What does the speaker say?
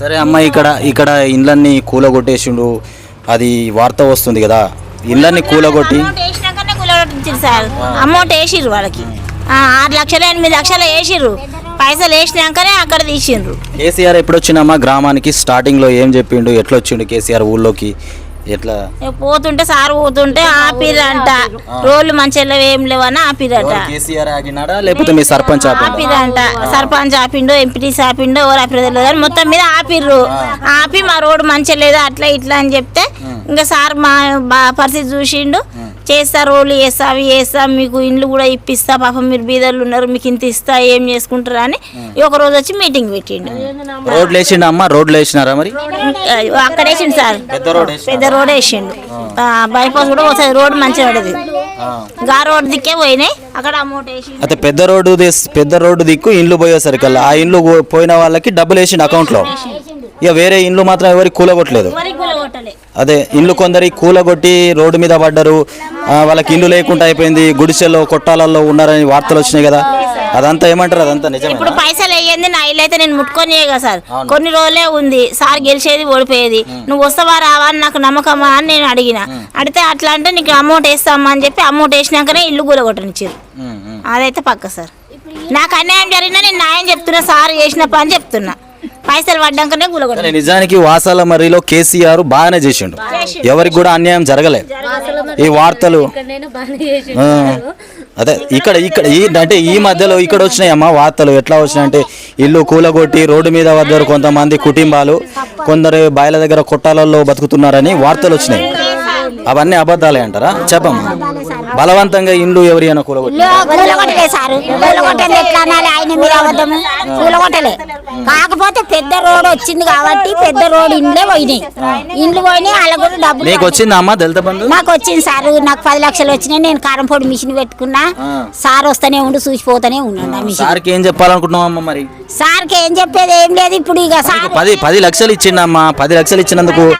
సరే అమ్మ ఇక్కడ ఇక్కడ ఇండ్లన్నీ కూలగొట్టేసిండు. అది వార్త వస్తుంది కదా. ఇళ్ళన్నీ కూలగొట్టి అమౌంట్ వేసినాకనే కూలగొట్టించారు సార్. అమౌంట్ వేసిర్రు వాళ్ళకి. ఆ, ఆరు లక్షలు ఎనిమిది లక్షలు వేసిర్రు. పైసలు వేసినాకనే అక్కడ తీసిండ్రు. కేసీఆర్ ఎప్పుడు వచ్చిందమ్మా గ్రామానికి స్టార్టింగ్లో ఏం చెప్పిండు? ఎట్లా వచ్చిండు కేసీఆర్ ఊళ్ళోకి? ఎట్లా? పోతుంటే సార్ పోతుంటే ఆపిరంట రోడ్లు మంచిగా ఏం లేవని ఆపిరట కేసీఆర్ ఆగినాడా? లేకపోతే మీ సర్పంచ్ ఆపిండా? ఆపిరంట సర్పంచ్ ఆపిండు ఎంపీటీసీ ఆపిండు ఎవరు ఆపిరో మొత్తం మీద ఆపిర్రు. ఆపి మా రోడ్డు మంచిగా లేదు అట్లా ఇట్లా అని చెప్తే ఇంకా సార్ మా పరిస్థితి చూసిండు. చేస్తా రోడ్లు చేస్తా అవి చేస్తా మీకు ఇండ్లు కూడా ఇప్పిస్తా పాపం మీరు బీదర్లు ఉన్నారు మీకు ఇంత ఇస్తా ఏం చేసుకుంటారా అని ఒక రోజు వచ్చి మీటింగ్ పెట్టిండు. రోడ్లు వేసిండా అమ్మ? రోడ్లు వేసినారా మరి? అక్కడ వేసిండు సార్. పెద్ద రోడ్ వేసిండు? బైపాస్ కూడా వస్తుంది రోడ్ మంచిగా పడదు. గా రోడ్ దిక్కే పోయినాయి అక్కడ అమౌంట్ వేసి అయితే పెద్ద రోడ్డు పెద్ద రోడ్డు దిక్కు ఇండ్లు పోయేసరికల్లా ఆ ఇండ్లు పోయిన వాళ్ళకి డబ్బులు వేసిండు అకౌంట్లో. ఇక వేరే ఇండ్లు మాత్రం ఎవరికి కూలగొట్టలేదు. అదే ఇండ్లు కొందరి కూలగొట్టి రోడ్డు మీద పడ్డారు. వాళ్ళకి ఇండ్లు లేకుండా అయిపోయింది. గుడిసెల్లో కొట్టాలలో ఉన్నారని వార్తలు వచ్చినాయి కదా. అదంతా ఏమంటారు? అదంతా నిజమే ఇప్పుడు పైసలు వేయండి నా ఇల్లు అయితే నేను ముట్టుకొని కదా సార్. కొన్ని రోజులే ఉంది. సార్ గెలిచేది ఓడిపోయేది. నువ్వు వస్తావా రావా అని నాకు నమ్మకమా అని నేను అడిగిన. అడిగితే అట్లా అంటే నీకు అమౌంట్ వేస్తామా అని చెప్పి అమౌంట్ వేసినాకనే ఇల్లు కూలగొట్టనిచ్చారు. అదైతే పక్క సార్. నాకు అన్యాయం జరిగినా నేను న్యాయం చెప్తున్నా సార్ చేసిన పని చెప్తున్నా. పైసలు పడ్డాకనే కూలగొట్ట కానీ నిజానికి వాసాల మర్రిలో కేసీఆర్ బాగానే చేసిండు. ఎవరికి కూడా అన్యాయం జరగలేదు ఈ వార్తలు ఆ, అదే ఇక్కడ ఇక్కడ ఈ అంటే ఈ మధ్యలో ఇక్కడ వచ్చినాయి అమ్మా వార్తలు. ఎట్లా వచ్చినాయి అంటే ఇల్లు కూలగొట్టి రోడ్డు మీద వద్దరు కొంతమంది కుటుంబాలు. కొందరు బాయిల దగ్గర కొట్టాలలో బతుకుతున్నారని వార్తలు వచ్చినాయి. అవన్నీ అబద్ధాలే అంటారా? చెప్పమ్మా. బలవంతంగా ఇండ్లు ఎవరైనా కూలగొట్టి కూలగొట్టలే సారు కూలగొట్టలే ఎట్లా అనాలి? ఆయన మీద అబద్ధము కూలగొట్టలే కాకపోతే పెద్ద రోడ్ వచ్చింది కాబట్టి పెద్ద రోడ్ ఇండ్లే పోయినాయి. ఇండ్లు పోయినాయి వాళ్ళ కూడా డబ్బులు నీకు వచ్చిందా అమ్మా దళిత బంధు? నాకు వచ్చింది సారు. నాకు పది లక్షలు వచ్చినాయి. నేను కారం పొడి మిషన్ పెట్టుకున్నా. సార్ వస్తూనే ఉండు చూసిపోతూనే ఉన్నాడు ఆ మిషన్. సార్కి ఏం చెప్పాలనుకుంటున్నావు అమ్మ మరి? సార్కి ఏం చెప్పేది ఏం లేదు ఇప్పుడు ఇక సార్ పది పది లక్షలు ఇచ్చిండమ్మా. పది లక్షలు ఇచ్చినందుకు